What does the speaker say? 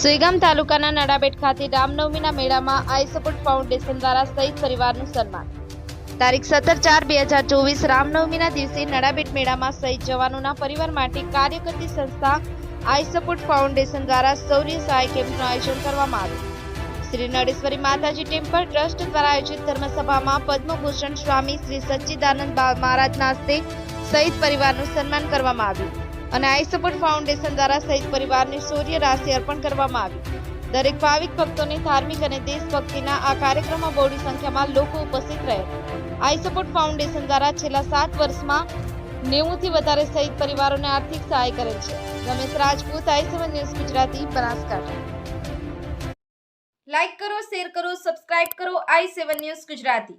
સુઈગામ તાલુકાના નડાબેટ ખાતે રામનવમીના મેળામાં આઈ સપોર્ટ ફાઉન્ડેશન દ્વારા શહીદ પરિવારનું સન્માન. તારીખ સત્તર ચાર બે હજાર ચોવીસ રામનવમીના દિવસે નડાબેટ મેળામાં શહીદ જવાનોના પરિવાર માટે કાર્ય કરતી સંસ્થા આઈ સપોર્ટ ફાઉન્ડેશન દ્વારા શૌર્ય સહાય કેમ્પનું આયોજન કરવામાં આવ્યું. શ્રી નડેશ્વરી માતાજી ટેમ્પલ ટ્રસ્ટ દ્વારા આયોજિત ધર્મસભામાં પદ્મભૂષણ સ્વામી શ્રી સચ્ચિદાનંદ મહારાજના હસ્તે શહીદ પરિવારનું સન્માન કરવામાં આવ્યું. અને આઈ સપોર્ટ ફાઉન્ડેશન દ્વારા શહીદ પરિવારને સૂર્ય રાશિ અર્પણ કરવામાં આવી દરેક ભાવિક ભક્તોની ધાર્મિક અને દેશભક્તિના આ કાર્યક્રમમાં બહોળી સંખ્યામાં લોકો ઉપસ્થિત રહ્યા આઈ સપોર્ટ ફાઉન્ડેશન દ્વારા છેલ્લા સાત વર્ષમાં નેવુંથી વધારે શહીદ પરિવારોને આર્થિક સહાય કરેલ છે. Ramesh Rajput, I seven news Gujarati, Banaskantha. Like કરો, શેર કરો, સબસ્ક્રાઇબ કરો, આઈ સેવન ન્યૂઝ ગુજરાતી.